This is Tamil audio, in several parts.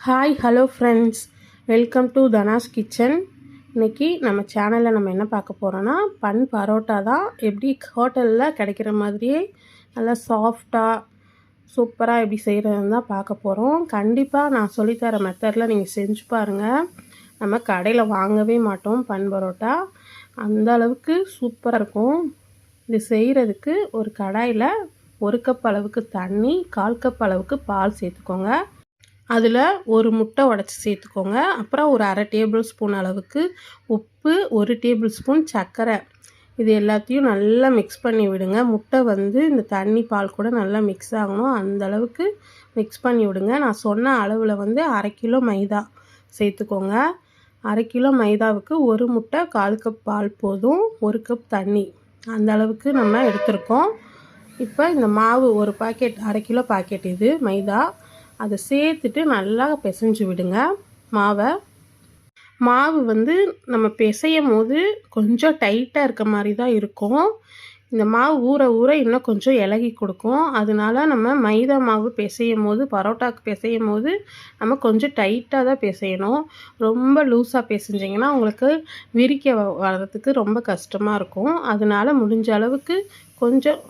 Hi hello friends welcome to Dhana's kitchen இன்றைக்கி நம்ம சேனலில் நம்ம என்ன பார்க்க போகிறோன்னா பன் பரோட்டா தான் எப்படி ஹோட்டலில் கிடைக்கிற மாதிரியே நல்லா சாஃப்டாக சூப்பராக எப்படி செய்கிறதுன்னு தான் பார்க்க போகிறோம் கண்டிப்பாக நான் சொல்லித்தர மெத்தடில் நீங்கள் செஞ்சு பாருங்கள் நம்ம கடையில் வாங்கவே மாட்டோம் பன் பரோட்டா. அந்த அளவுக்கு சூப்பராக இருக்கும். இது செய்கிறதுக்கு ஒரு கடாயில் ஒரு கப் அளவுக்கு தண்ணி கால் கப் அளவுக்கு பால் சேர்த்துக்கோங்க. அதில் ஒரு முட்டை உடச்சி சேர்த்துக்கோங்க. அப்புறம் ஒரு அரை டேபிள் ஸ்பூன் அளவுக்கு உப்பு ஒரு டேபிள் ஸ்பூன் சர்க்கரை. இது எல்லாத்தையும் நல்லா மிக்ஸ் பண்ணி விடுங்க. முட்டை வந்து இந்த தண்ணி பால் கூட நல்லா மிக்ஸ் ஆகணும். அந்த அளவுக்கு மிக்ஸ் பண்ணி விடுங்க. நான் சொன்ன அளவில் வந்து அரை கிலோ மைதா சேர்த்துக்கோங்க. அரை கிலோ மைதாவுக்கு ஒரு முட்டை கால் கப் பால் போதும். ஒரு கப் தண்ணி. அந்த அளவுக்கு நம்ம எடுத்திருக்கோம். இப்போ இந்த மாவு ஒரு பாக்கெட் அரை கிலோ பாக்கெட் இது மைதா. அதை சேர்த்துட்டு நல்லா பிசைஞ்சு விடுங்க. மாவை. மாவு வந்து நம்ம பிசையும் போது கொஞ்சம் டைட்டாக இருக்க மாதிரி தான் இருக்கும். இந்த மாவு ஊற ஊற இன்னும் கொஞ்சம் இலகி கொடுக்கும். அதனால நம்ம மைதா மாவு பிசையும் போது பரோட்டாக்கு பிசையும் போது நம்ம கொஞ்சம் டைட்டாக தான் பிசையணும். ரொம்ப லூஸாக பிசைஞ்சிங்கன்னா உங்களுக்கு விரிக்க வர்றதுக்கு ரொம்ப கஷ்டமாக இருக்கும். அதனால முடிஞ்ச அளவுக்கு கொஞ்சம்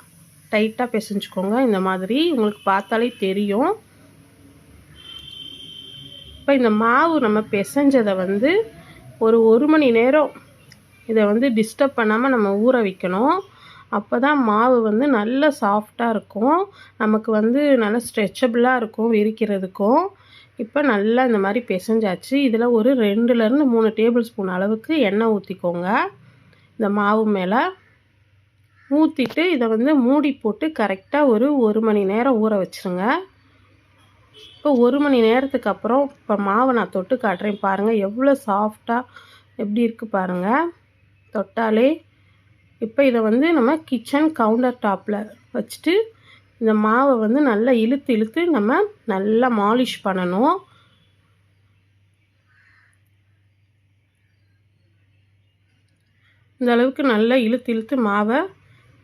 டைட்டாக பிசைஞ்சுக்கோங்க. இந்த மாதிரி உங்களுக்கு பார்த்தாலே தெரியும். இப்போ இந்த மாவு நம்ம பிசைஞ்சதை வந்து ஒரு ஒரு மணி நேரம் இதை வந்து டிஸ்டர்ப் பண்ணாமல் நம்ம ஊற வைக்கணும். அப்போ தான் மாவு வந்து நல்ல சாஃப்டாக இருக்கும். நமக்கு வந்து நல்லா ஸ்ட்ரெச்சபிளாக இருக்கும் விரிக்கிறதுக்கும். இப்போ நல்லா இந்த மாதிரி பிசைஞ்சாச்சு. இதில் ஒரு ரெண்டுலேருந்து மூணு டேபிள் ஸ்பூன் அளவுக்கு எண்ணெய் ஊற்றிக்கோங்க இந்த மாவு மேலே ஊற்றிட்டு இதை வந்து மூடி போட்டு கரெக்டாக ஒரு ஒரு மணி நேரம் ஊற வச்சுருங்க. இப்போ ஒரு மணி நேரத்துக்கு அப்புறம் இப்போ மாவை நான் தொட்டு காட்டுறேன். பாருங்கள் எவ்வளோ சாஃப்டாக எப்படி இருக்குது பாருங்கள் தொட்டாலே இப்போ இதை வந்து நம்ம கிச்சன் கவுண்டர் டாப்பில் வச்சுட்டு இந்த மாவை வந்து நல்லா இழுத்து இழுத்து நம்ம நல்லா மாலிஷ் பண்ணணும். இந்த அளவுக்கு நல்லா இழுத்து இழுத்து மாவை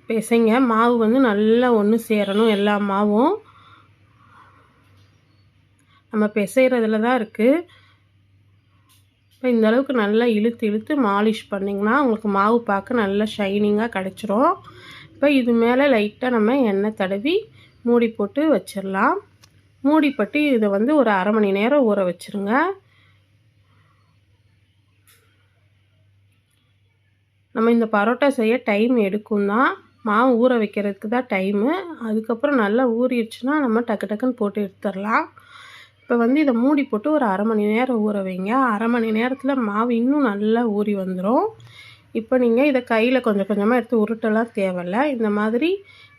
பிசைங்க. மாவு வந்து நல்லா ஒன்று சேரணும் எல்லா மாவும். நம்ம பிசைகிறதுல தான் இருக்குது இப்போ இந்த அளவுக்கு நல்லா இழுத்து இழுத்து மாலிஷ் பண்ணிங்கன்னா உங்களுக்கு மாவு பார்க்க நல்லா ஷைனிங்காக கிடச்சிரும். இப்போ இது மேலே லைட்டாக நம்ம எண்ணெய் தடவி மூடி போட்டு வச்சிடலாம். மூடி பட்டு இதை வந்து ஒரு அரை மணி நேரம் ஊற வச்சுருங்க. நம்ம இந்த பரோட்டா செய்ய டைம் எடுக்கும் தான். மாவு ஊற வைக்கிறதுக்கு தான் டைமு அதுக்கப்புறம் நல்லா ஊறிடுச்சுன்னா நம்ம டக்கு டக்குன்னு போட்டு எடுத்துடலாம். இப்போ வந்து இதை மூடி போட்டு ஒரு அரை மணி நேரம் ஊற வைங்க. அரை மணி நேரத்தில் மாவு இன்னும் நல்லா ஊறி வந்துடும் இப்போ நீங்கள் இதை கையில் கொஞ்சம் கொஞ்சமாக எடுத்து உருட்டெல்லாம் தேவையில்ல. இந்த மாதிரி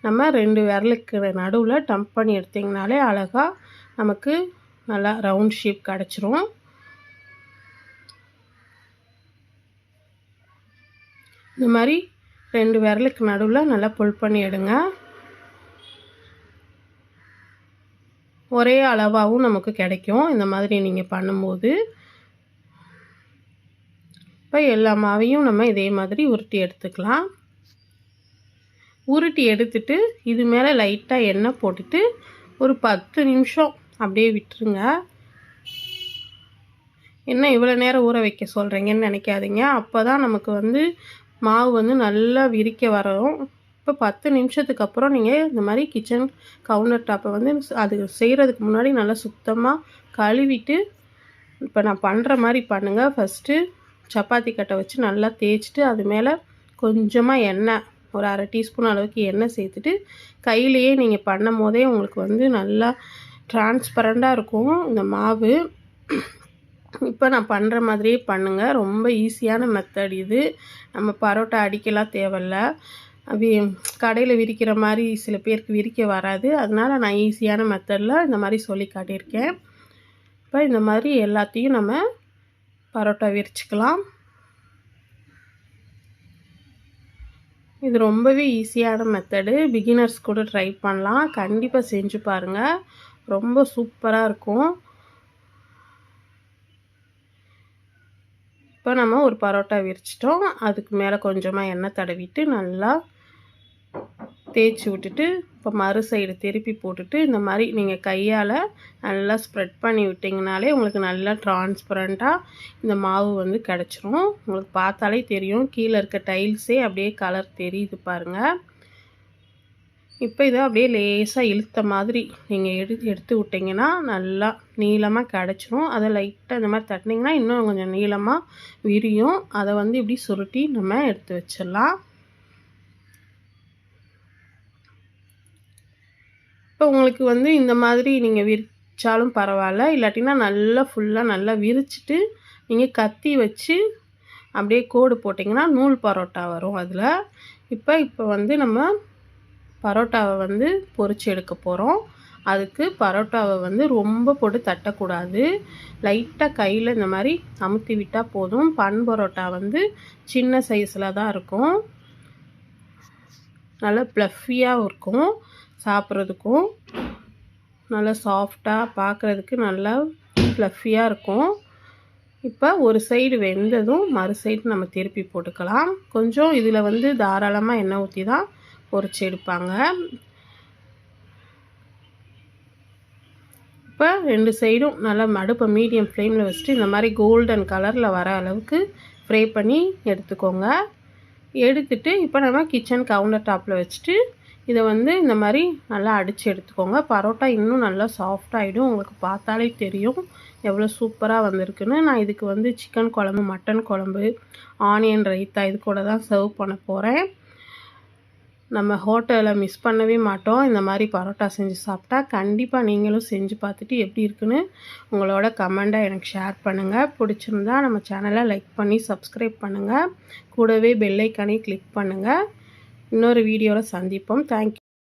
நம்ம ரெண்டு விரலுக்கு நடுவில் டம்ப் பண்ணி எடுத்திங்கனாலே அழகாக நமக்கு நல்லா ரவுண்ட் ஷேப் கிடச்சிரும். இந்த மாதிரி ரெண்டு விரலுக்கு நடுவில் நல்லா புல் பண்ணி எடுங்க. ஒரே அளவாகவும் நமக்கு கிடைக்கும். இந்த மாதிரி நீங்கள் பண்ணும்போது இப்போ எல்லா மாவையும் நம்ம இதே மாதிரி உருட்டி எடுத்துக்கலாம். உருட்டி எடுத்துட்டு இது மேலே லைட்டாக எண்ணெய் போட்டுட்டு ஒரு பத்து நிமிஷம் அப்படியே விட்டுருங்க. என்ன இவ்வளோ நேரம் ஊற வைக்க சொல்கிறீங்கன்னு நினைக்காதீங்க. அப்போ தான் நமக்கு வந்து மாவு வந்து நல்லா விரிக்க வரும். இப்போ பத்து நிமிஷத்துக்கு அப்புறம் நீங்கள் இந்த மாதிரி கிச்சன் கவுண்டர் டாப்பை வந்து அது செய்கிறதுக்கு முன்னாடி நல்லா சுத்தமாக கழுவிட்டு இப்போ நான் பண்ணுற மாதிரி பண்ணுங்கள் ஃபஸ்ட்டு சப்பாத்தி கட்டை வச்சு நல்லா தேய்ச்சிட்டு அது மேலே கொஞ்சமாக எண்ணெய் ஒரு அரை டீஸ்பூன் அளவுக்கு எண்ணெய் சேர்த்துட்டு கையிலையே நீங்கள் பண்ணும் போதே உங்களுக்கு வந்து நல்லா டிரான்ஸ்பரண்ட்டாக இருக்கும். இந்த மாவு இப்போ நான் பண்ணுற மாதிரியே பண்ணுங்கள் ரொம்ப ஈஸியான மெத்தட் இது. நம்ம பரோட்டா அடிக்கலாம் தேவையில்ல. அப்படி கடையில் விரிக்கிற மாதிரி சில பேருக்கு விரிக்க வராது. அதனால் நான் ஈஸியான மெத்தடில் இந்த மாதிரி சொல்லி காட்டியிருக்கேன். இப்போ இந்த மாதிரி எல்லாத்தையும் நம்ம பரோட்டா விரிச்சிக்கலாம். இது ரொம்பவே ஈஸியான மெத்தடு பிகினர்ஸ் கூட ட்ரை பண்ணலாம். கண்டிப்பாக செஞ்சு பாருங்கள் ரொம்ப சூப்பராக இருக்கும். இப்போ நம்ம ஒரு பரோட்டா விரிச்சிட்டோம். அதுக்கு மேலே கொஞ்சமாக எண்ணெய் தடவிட்டு நல்லா தேய்ச்சி விட்டுட்டு இப்போ மறு சைடு திருப்பி போட்டுட்டு இந்த மாதிரி நீங்கள் கையால் நல்லா ஸ்ப்ரெட் பண்ணி விட்டிங்கனாலே உங்களுக்கு நல்லா ட்ரான்ஸ்பரண்ட்டாக இந்த மாவு வந்து கிடச்சிரும். உங்களுக்கு பார்த்தாலே தெரியும். கீழே இருக்க டைல்ஸே அப்படியே கலர் தெரியுது பாருங்கள் இப்போ இதை அப்படியே லேசாக இழுத்த மாதிரி நீங்கள் எடுத்து எடுத்து விட்டிங்கன்னா நல்லா நீளமாக கிடச்சிரும். அதை லைட்டாக இந்த மாதிரி தட்டினீங்கன்னா இன்னும் கொஞ்சம் நீளமாக விரியும். அதை வந்து இப்படி சுருட்டி நம்ம எடுத்து வச்சிடலாம். இப்போ உங்களுக்கு வந்து இந்த மாதிரி நீங்கள் விரிச்சாலும் பரவாயில்ல. இல்லாட்டினா நல்லா ஃபுல்லாக நல்லா விரிச்சிட்டு நீங்கள் கத்தி வச்சு அப்படியே கோடு போட்டிங்கன்னா நூல் பரோட்டா வரும் அதில். இப்போ இப்போ வந்து நம்ம பரோட்டாவை வந்து பொறிச்சு எடுக்க போகிறோம் அதுக்கு பரோட்டாவை வந்து ரொம்ப போட்டு தட்டக்கூடாது. லைட்டாக கையில் இந்த மாதிரி அமுத்தி விட்டால் போதும். பன் பரோட்டா வந்து சின்ன சைஸில் தான் இருக்கும். நல்லா ப்ளஃபியாக இருக்கும். சாப்பிட்றதுக்கும் நல்லா சாஃப்டாக பார்க்குறதுக்கு நல்லா ஃப்ளஃபியாக இருக்கும். இப்போ ஒரு சைடு வெந்ததும் மறு சைடு நம்ம திருப்பி போட்டுக்கலாம். கொஞ்சம் இதில் வந்து தாராளமாக எண்ணெய் ஊற்றி தான் பொறிச்சு எடுப்பாங்க. இப்போ ரெண்டு சைடும் நல்லா மடுப்பை மீடியம் ஃப்ளேமில் வச்சுட்டு இந்த மாதிரி கோல்டன் கலரில் வர அளவுக்கு ஃப்ரை பண்ணி எடுத்துக்கோங்க. எடுத்துட்டு இப்போ நம்ம கிச்சன் கவுண்டர் டாப்பில் வச்சுட்டு இதை வந்து இந்த மாதிரி நல்லா அடித்து எடுத்துக்கோங்க. பரோட்டா இன்னும் நல்லா சாஃப்டாகிடும் உங்களுக்கு பார்த்தாலே தெரியும் எவ்வளோ சூப்பராக வந்திருக்குன்னு. நான் இதுக்கு வந்து சிக்கன் குழம்பு மட்டன் குழம்பு ஆனியன் ரைத்தா இது கூட தான் சர்வ் பண்ண போகிறேன் நம்ம ஹோட்டலில் மிஸ் பண்ணவே மாட்டோம். இந்த மாதிரி பரோட்டா செஞ்சு சாப்பிட்டா கண்டிப்பாக நீங்களும் செஞ்சு பார்த்துட்டு எப்படி இருக்குன்னு உங்களோட கமெண்ட்டை எனக்கு ஷேர் பண்ணுங்கள் பிடிச்சிருந்தா நம்ம சேனலை லைக் பண்ணி சப்ஸ்கிரைப் பண்ணுங்கள் கூடவே பெல்லைக்கானே கிளிக் பண்ணுங்கள் இன்னொரு வீடியோவில் சந்திப்போம். தேங்க்யூ